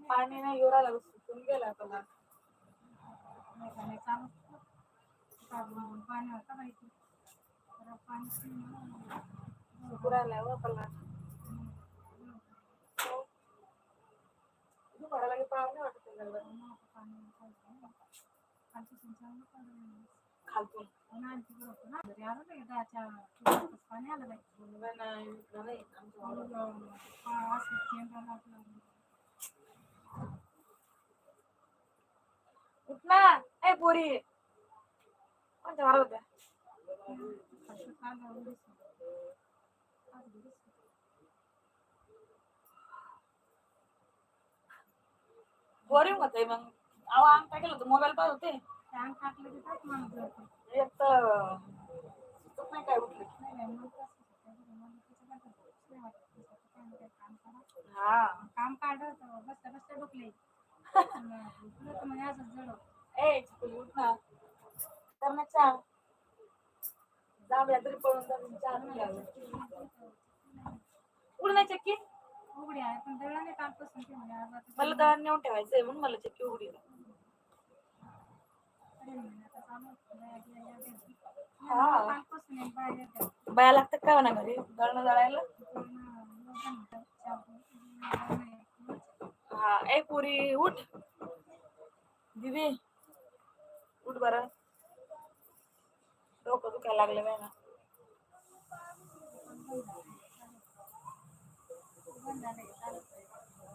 पाणी नाही येऊ राहिलं सुकून गेला. पाणी पाणी ते. जरा पाणी पिऊन, सुकू राहिला व पल्ला दुपाराला की नाही वाटत खालतून होतं आलं पाणी नाही ए पोरी. कोणत्या होत्या. बोरिंग होतंय मग. अहो आम काय केलं होतं? मोबाईल पाहत होते? टँक टाकलं की जातं. एक तर सुचत नाही काय उठलं नाही, नाही, मग कसं होतं, मला त्याचं काय करतो, दुसरं वाटतं, दुसरं काय नाही, काय काम करा. हा. काम काढलं तर बसता बसता डुकले तुला तर म्हणजे असंच जड होतं. ए चिकुली उठ ना. कर ना चहा जांभळ्या तरी पळून जाऊन चहा नाही लागला. उड ना चक्की. उघडी आहे पण दळा नाही कालपासून ते म्हणे आज आता मला दळण नेऊन ठेवायचंय म्हणून मला चक्की उघडी म्हणे आता चालू होतं, बाया बिया या द्यायची. हा. बाया लागतात का म्हणा घरी दळणं दळायला नाही. हा ए पुरी उठ दीदी उठ बरं डोकं दुखायला लागले बाय ना.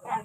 काय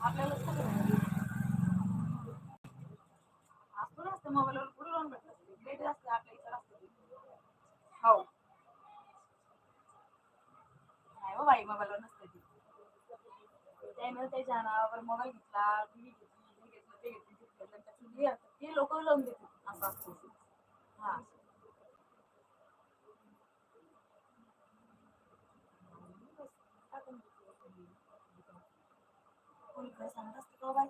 आपल्याला असतो असतं मोबाईलवर पुढे लावून भेटत लेट असते आपल्या इकडे असते हो. नाही हो बाई मोबाईलवर नसते ती. त्यानं त्याच्या नावावर मोबाईल घेतला टीव्ही घेतली हे घेतलं ते घेतलं ते घेतलं. त्याच्यातून हे असतं, ते लोक लावून देतात. असं असतं. हा. कोणी खरं सांगत असतं का हो बाई?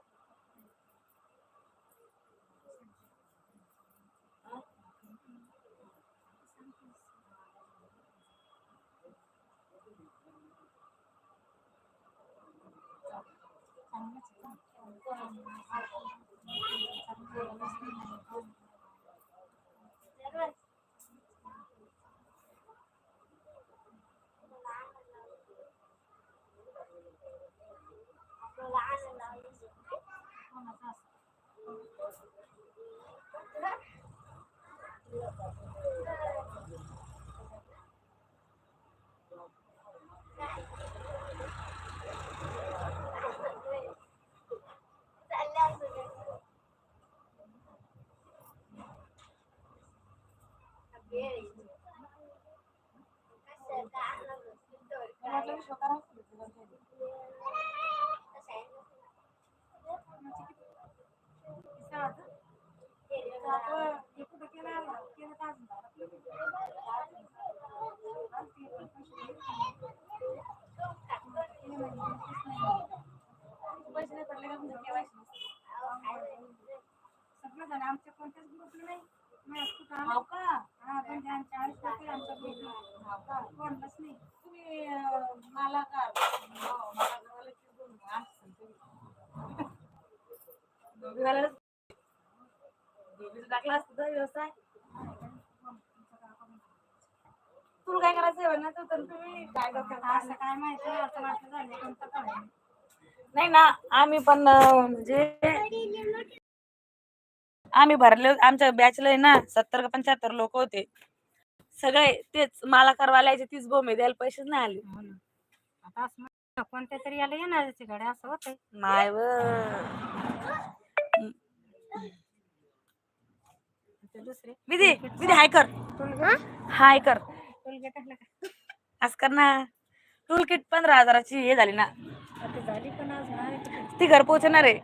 मला वाटलं Gracias. नाही. तुम्ही अं, मला का हो, मला घराला चिडून आणशाल तुम्ही. दोघी घालायलाच दोघीचं टाकलं असतं तर व्यवसाय. तुला काय करायचं? आहे म्हणा तर तुम्ही काय करता असं काय माहिती असं वाटलं झालं कोणतं काय? नाही ना आम्ही पण म्हणजे आम्ही भरले. आमच्या बॅचला आहे ना सत्तर का पंच्याहत्तर लोक होते. सगळे तेच मला करवायचे तीच बोंबे द्यायला पैसेच नाही आले. हो ना. आता असं म्हणलं, कोणत्या तरी याला येणार गाड्या असं होतंय. नाही व. ते दुसरे. विधी विधी हाय कर. हाय कर. टोलगेट टाकलं का? आज कर ना. टूल किट पंधरा हजाराची हे झाली ना. आता झाली पण आज नाही किती. ती घर पोहोचणार आहे.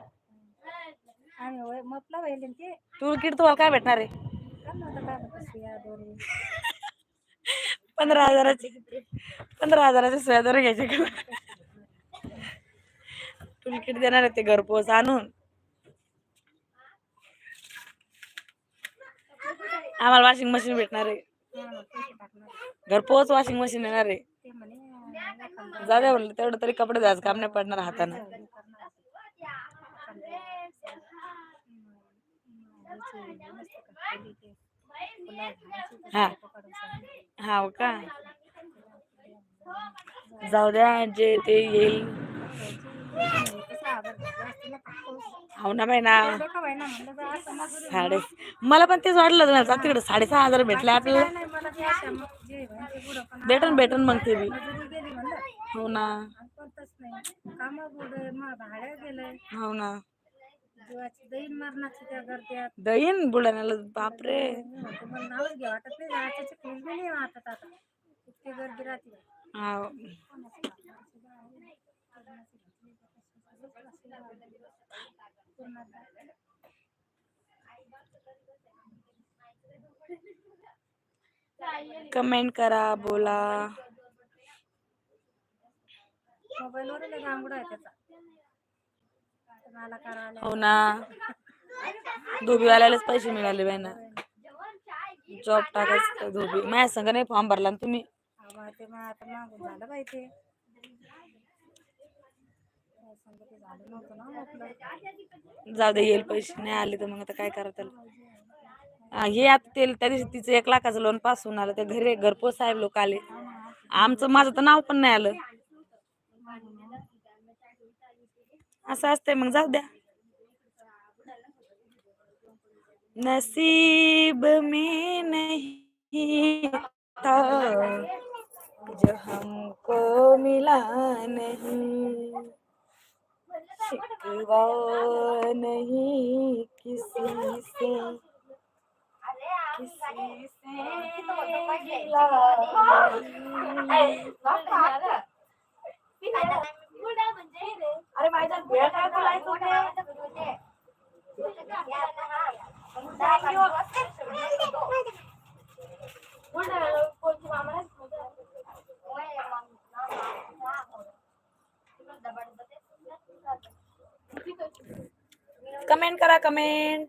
वहिले ते? टूल किट तुम्हाला काय भेटणार आहे? काय नव्हतं काय होतं सुया दोरे पंधरा हजाराची. पंधरा हजाराची स्वेदर घ्यायचे का? टूल देणार आहे ते घरपोच आणून? आम्हाला वॉशिंग मशीन भेटणार आहे. घरपोच वॉशिंग मशीन येणार आहे. जाऊ द्या म्हणलं तेवढं तरी कपडे जायचं काम नाही पडणार हातानं. हे. हे नसतं का, जाऊ द्या जे ते येईल. ना. हो ना बाई ना. ना साडे मला पण तेच वाटलं तुम्हाला जा तिकडे साडेसहा हजार भेटले आपल्याला. भेटन भेटन मग ते बी. हो ना. हो ना. जीवाची दैन मरणाची त्या गर्द्यात. दहीन बुलढाण्याला बापरे. नावच घ्या वाटत नाही जायचं चिखलीत बी नाही वाटत आता. इतकी गर्दी राहते. हाव. कमेंट करा बोला. मोबाईलवर गांगुडा आहे त्याचा. हो ना. धोबीवाल्यालाच पैसे मिळाले बाई ना. जॉब टाकायचं धोबी. माझ्या संग नाही फॉर्म भरला ना तुम्ही? ते मग आता मागून झालं बाई ते. जाऊ दे येईल पैसे. नाही आले तर मग आता काय करा त्याला? हा, हे आता ते त्या दिवशी तिचं एक लाखाचं लोन पास होऊन आलं. ते घरी घरपोच साहेब लोक आले. आमचं माझं तर नाव पण नाही आलं. असं असतंय मग जाऊ द्या नसीब में नहीं था जो हमको मिला नहीं शिकवा नहीं किसी से किसी से गिला अरे माझ्या भेळ काय बोलायचं होते कमेंट करा कमेंट.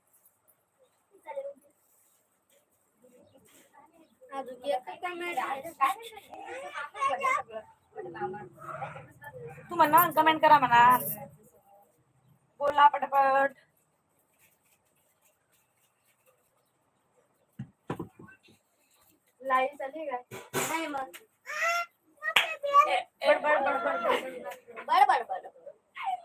तू म्हणा कमेंट करा म्हणा बोला पटापट लाईन चालली काय नाही मग बडबड बडबड बडबड बडबड काय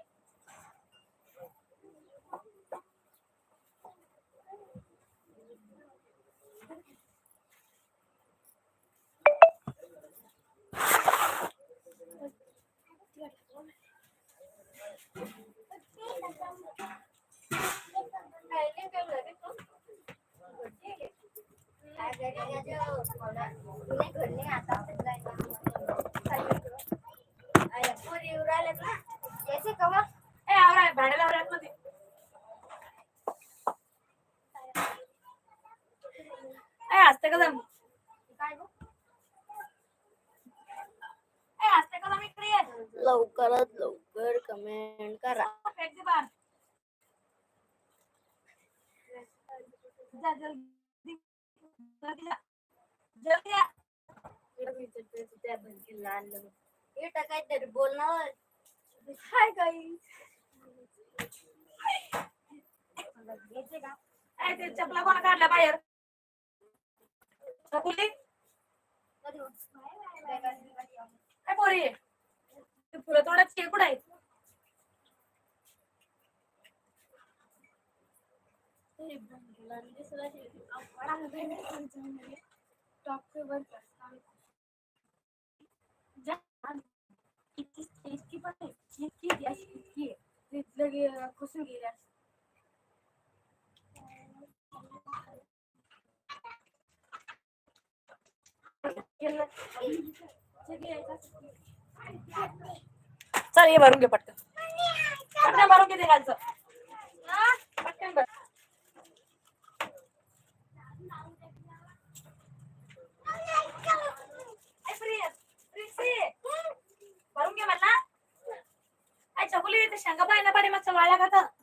लवकरात लवकर कमेंट करा फेक दे बाहर जल्दी जल्दी जल्दी जा हे काहीतरी बोलणार हाय काही ए, ते चपला कोणा काढल्या बाहेर? चकुली काय पोरी. फुलं तोडायची कुठं आहे इतकी पण इतकी इतकी आहे. गेली चल ये भरून घे पटकन. पटकन भरून घे ते खालचं हा, पटकन भर ए, प्रिय, प्रिन्सी, भरून घे म्हणला काय चकुली ते शेंगा पाहिजे पाडी